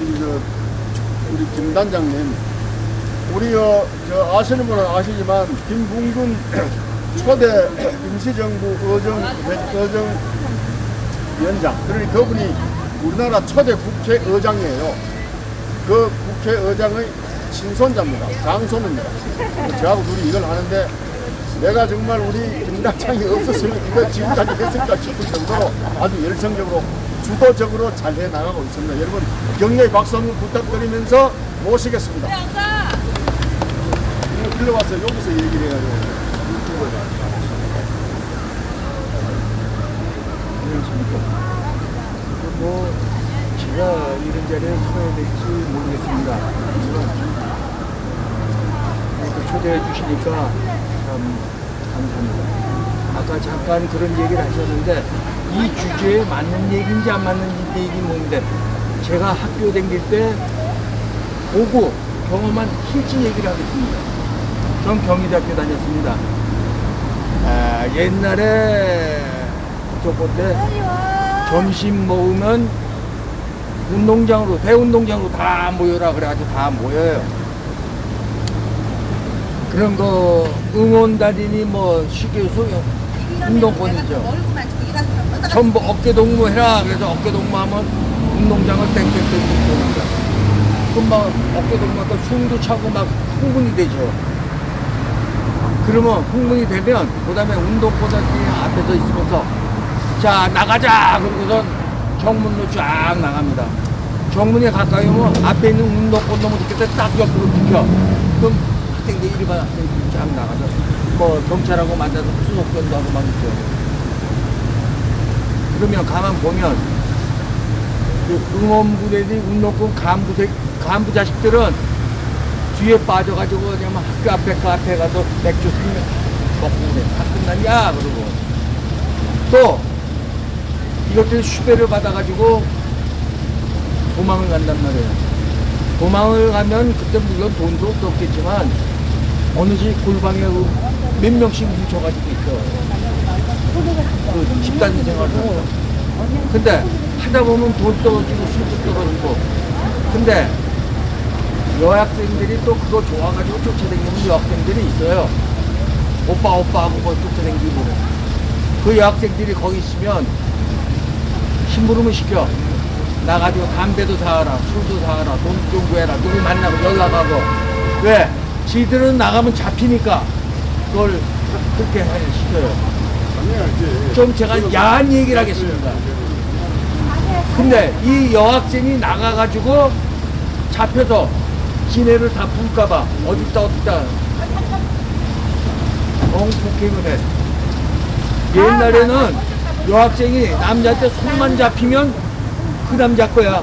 우리 저 우리 김 단장님 우리 어, 저 아시는 분은 아시지만 김붕준 초대 임시정부 의정 의정 위원장 그러니 그분이 우리나라 초대 국회의장이에요. 그 국회의장의 친손자입니다. 장손입니다. 저하고 둘이 일을 하는데 내가 정말 우리 김단장이 없었으면 이거 지금까지 했을까 싶을 정도로 아주 열정적으로 주도적으로 잘 해 나가고 있습니다. 여러분 격려의 박수 한번 부탁드리면서 모시겠습니다. 이거 들러와서 여기서 얘기를 해야죠. 뭐 제가 이런 자리에 서야 될지 모르겠습니다. 이렇게 초대해 주시니까 참 감사합니다. 아까 잠깐 그런 얘기를 하셨는데 이 주제에 맞는 얘기인지 안 맞는 얘기인지 모르는데 제가 학교 다닐 때 보고 경험한 실제 얘기를 하겠습니다. 전 경희대학교 다녔습니다. 아, 옛날에 저때 때 점심 먹으면 운동장으로 대운동장으로 다 모여라 그래가지고 다 모여요. 그런 거 응원단이니 뭐 쉽게 소용 운동권이죠. 전부 어깨 동무 해라 그래서 어깨 동무하면 운동장을 땡땡땡 돕니다. 금방 어깨 동무하니까 숨도 차고 막 흥분이 되죠. 그러면 흥분이 되면 그 다음에 운동보다니 앞에서 있으면서 자 나가자 그러고선 정문으로 쫙 나갑니다. 정문에 가까이 오면 앞에 있는 운동권 놈을 이렇게 딱 옆으로 비켜. 그럼 학생들 일반 학생들이 쫙 나가서 뭐 경찰하고 만나서 수속전도 하고 막 있죠. 그러면 가만 보면 그 응원부대들이 운동권 간부 간부 자식들은 뒤에 빠져가지고 그냥 막 학교 앞에 카페 가서 맥주 술면 먹고 그래. 다 끝났냐? 그러고. 또, 이것들 수배를 받아가지고 도망을 간단 말이에요. 도망을 가면 그때 물론 돈도 없었겠지만 어느 집 골방에 몇 명씩 뭉쳐가지고 있어. 그 집단 생활을 하고. 근데 하다 보면 돈 떨어지고 술도 떨어지고. 근데 여학생들이 또 그거 좋아가지고 쫓아다니는 여학생들이 있어요. 오빠 오빠 하고 뭐 쫓아다니고 그 여학생들이 거기 있으면 심부름을 시켜 나가지고 담배도 사와라 술도 사와라 돈좀 구해라 누구 만나고 연락하고 왜? 지들은 나가면 잡히니까 그걸 그렇게 해- 시켜요. 좀 제가 야한 얘기를 하겠습니다. 근데 이 여학생이 나가가지고 잡혀서 지네를 다 풀까봐 어딨다 어딨다. 엉폭행을 해 옛날에는 여학생이 남자한테 손만 잡히면 그 남자 거야.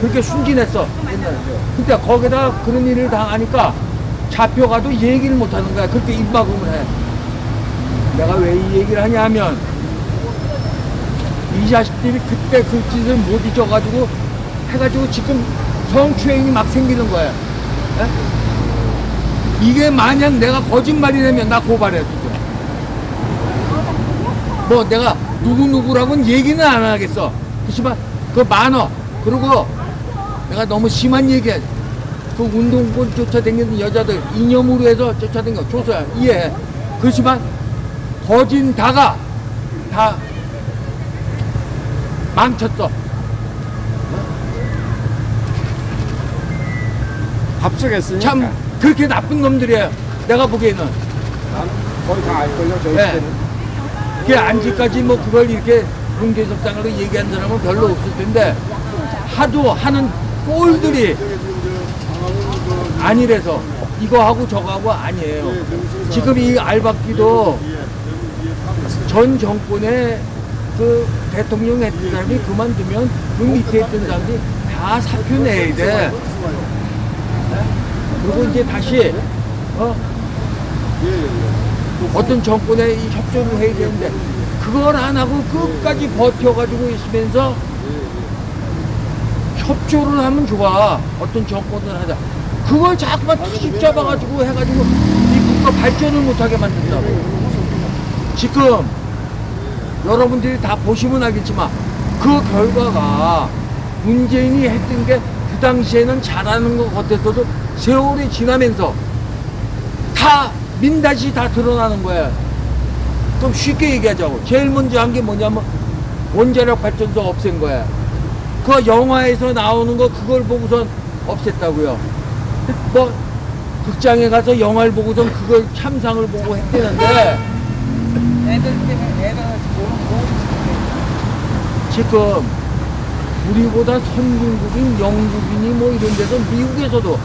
그렇게 순진했어 옛날에. 근데 거기다 그런 일을 당하니까 잡혀가도 얘기를 못하는 거야 그렇게 입막음을 해 내가 왜 이 얘기를 하냐면 이 자식들이 그때 그 짓을 못 잊어가지고 해가지고 지금 성추행이 막 생기는 거야. 에? 이게 만약 내가 거짓말이라면 나 고발해 진짜. 뭐 내가 누구 누구라고는 얘기는 안 하겠어. 그렇지만 그 많어. 그리고 내가 너무 심한 얘기야. 그 운동권 쫓아다니는 여자들 이념으로 해서 쫓아다니는 거 조서야 이해해. 그렇지만 거진 다가 다 망쳤어. 합석했으니까. 참 그렇게 나쁜 놈들이에요. 내가 보기에는. 거의 다 알걸요, 저희 네. 때는. 그 안지까지 뭐 그걸 이렇게 공개석상으로 얘기한 사람은 별로 없을 텐데 하도 하는 꼴들이 아니래서 이거 하고 저거 하고 아니에요. 지금 이 알박기도 전 정권의 그 대통령 했던 사람이 그만두면 그 밑에 있던 사람들이 다 사표 내야 돼. 그리고 이제 다시 어? 어떤 정권에 이 협조를 해야 되는데 그걸 안 하고 끝까지 버텨가지고 있으면서 협조를 하면 좋아 어떤 정권을 하자 그걸 자꾸만 투집 잡아가지고 해가지고 이 국가 발전을 못하게 만든다고 지금 여러분들이 다 보시면 알겠지만 그 결과가 문재인이 했던 게 당시에는 잘하는 것 같았어도 세월이 지나면서 다 민다시 다 드러나는 거야. 그럼 쉽게 얘기하자고. 제일 먼저 한 게 뭐냐면 원자력 발전소 없앤 거야. 그 영화에서 나오는 거 그걸 보고선 없앴다고요. 뭐 극장에 가서 영화를 보고선 그걸 참상을 보고 했대는데 애들 때문에 애들 모르고 지금 우리보다 선진국인 영국이니 뭐 이런 데서 미국에서도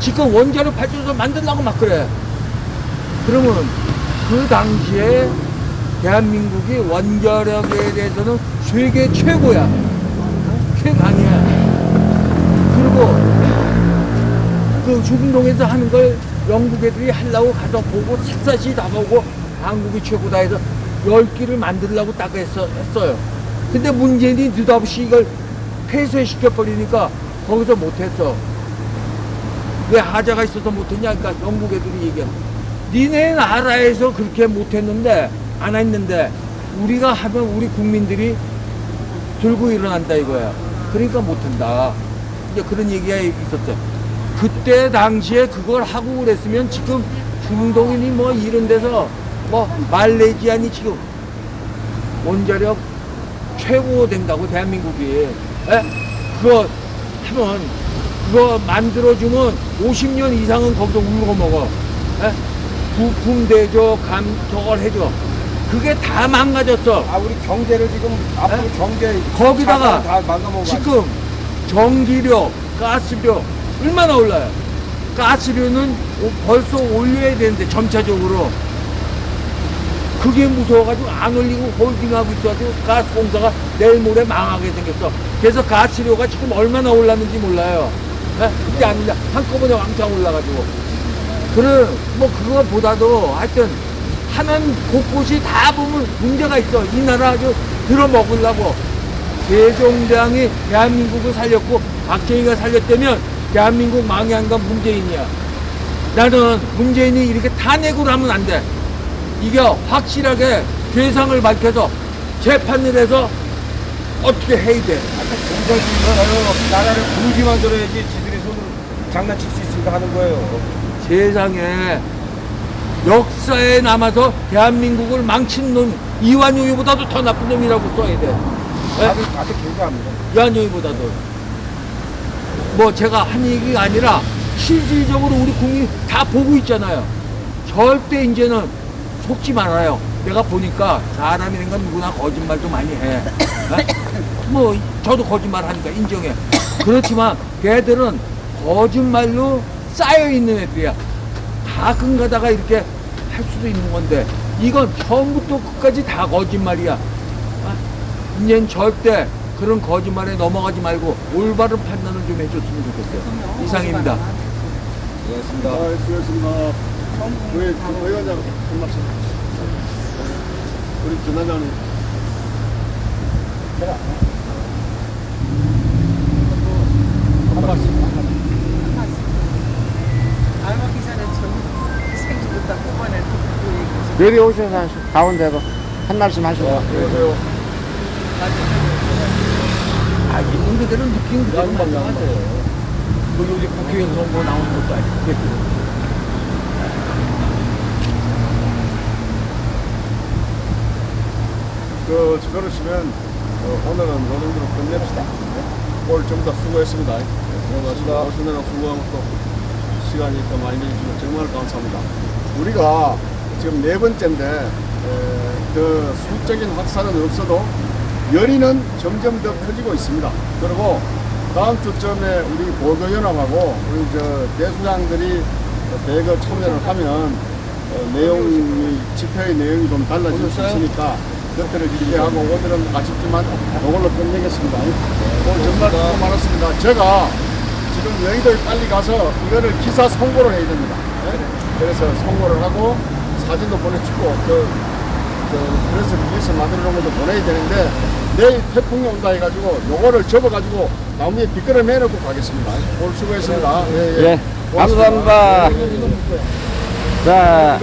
지금 원자력 발전소 만들려고 막 그래. 그러면 그 당시에 대한민국이 원자력에 대해서는 세계 최고야. 최강이야. 그리고 그 중동에서 하는 걸 영국 애들이 하려고 가서 보고 샅샅이 다 보고 한국이 최고다 해서 열 기를 만들려고 딱 했어, 했어요. 근데 문재인이 느닷없이 이걸 폐쇄시켜버리니까 거기서 못했어. 왜 하자가 있어서 못했냐? 그러니까 영국 애들이 얘기해. 니네 나라에서 그렇게 못했는데, 안 했는데, 우리가 하면 우리 국민들이 들고 일어난다 이거야. 그러니까 못한다. 이제 그런 얘기가 있었어요. 그때 당시에 그걸 하고 그랬으면 지금 중동이니 뭐 이런 데서 뭐 말레이시아니 지금 원자력 최고 된다고 대한민국이 에? 그거 하면 그거 만들어주면 50년 이상은 거기서 울고 먹어 에? 부품 대줘 감 저걸 해줘 그게 다 망가졌어 아 우리 경제를 지금 앞으로 에? 경제 거기다가 지금 전기료, 가스료 얼마나 올라요? 가스료는 오- 벌써 올려야 되는데 점차적으로 그게 무서워가지고 안 올리고 홀딩하고 있어가지고 가스공사가 내일 모레 망하게 생겼어. 그래서 가스료가 지금 얼마나 올랐는지 몰라요. 예? 그게 아니라 한꺼번에 왕창 올라가지고. 그래, 뭐 그거보다도 하여튼 하는 곳곳이 다 보면 문제가 있어. 이 나라 아주 들어먹으려고. 세종대왕이 대한민국을 살렸고 박정희가 살렸다면 대한민국 망한 건 문재인이야. 나는 문재인이 이렇게 탄핵으로 하면 안 돼. 이게 확실하게 죄상을 밝혀서 재판을 해서 어떻게 해야 돼. 공사진거는 나라를 부르게 만들어야지 지들이 손으로 장난칠 수 있으니까 하는 거예요. 세상에 역사에 남아서 대한민국을 망친 놈 이완용이보다도 더 나쁜 놈이라고 써야 돼. 예? 다들 다들 개그합니다. 이완용이보다도. 뭐 제가 한 얘기가 아니라 실질적으로 우리 국민이 다 보고 있잖아요. 절대 이제는 속지 말아요. 내가 보니까 사람이라는 건 누구나 거짓말도 많이 해. 어? 뭐 저도 거짓말 하니까 인정해. 그렇지만 걔들은 거짓말로 쌓여 있는 애들이야. 가끔 가다가 이렇게 할 수도 있는 건데 이건 처음부터 끝까지 다 거짓말이야. 아, 이젠 절대 그런 거짓말에 넘어가지 말고 올바른 판단을 좀 해줬으면 좋겠어요. 이상입니다. 고맙습니다. 아, 수고했습니다. 우리 의원장 한 말씀. 우리 전화장님. 한 말씀. 내려오셔서 하시고, 가운데로 한 말씀 하시고. 안녕하세요. 아, 있는 그대로 느낀 그대로 말씀하세요. 뭐 요새 국회의원 선거 나오는 것도 아니고. 그, 그러시면, 어, 오늘은 노동으로 끝냅시다. 오늘 좀더 수고했습니다. 네, 수고하셨습니다. 오시느라 수고하고 또 시간이 더 많이 내주시면 정말 감사합니다. 우리가 지금 네 번째인데, 에, 그 수적인 확산은 없어도 열이는 점점 더 커지고 있습니다. 그리고 다음 주쯤에 우리 보도연합하고 우리 저 대수장들이 대거 참여를 하면 어, 내용이 집회의 내용이 좀 달라질 수 있으니까 그때를 기대하고 오늘은 아쉽지만 이걸로 끝내겠습니다. 오늘 정말 수고 많았습니다. 제가 지금 여의도에 빨리 가서 이거를 기사 송고를 해야 됩니다. 예? 그래서 송고를 하고 사진도 보내주고 그, 그 그래서 리스 만들어 놓은 것도 보내야 되는데 내일 태풍이 온다 해가지고 요거를 접어가지고 나무에 비끄러 매놓고 가겠습니다. 오늘 수고했습니다. 예, 예, 감사합니다. 자.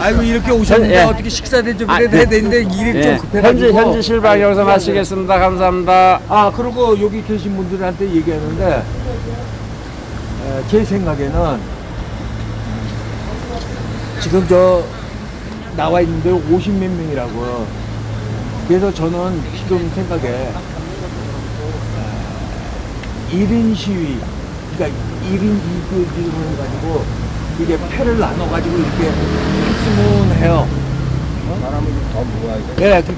아이고 이렇게 오셨는데 예. 어떻게 식사 대접을 아, 해야 되는데 일이 예, 좀 급해가지고 현지, 현지 실방 여기서 마치겠습니다. 감사합니다. 아 그리고 여기 계신 분들한테 얘기하는데 에, 제 생각에는 지금 저 나와 있는데 50 몇 명이라고. 그래서 저는 지금 생각에 1인 시위, 그러니까 1인 2그 해가지고 이게 패를 나눠가지고 이렇게 했으면 해요. 사람은 더 모아야 돼. 예, 그,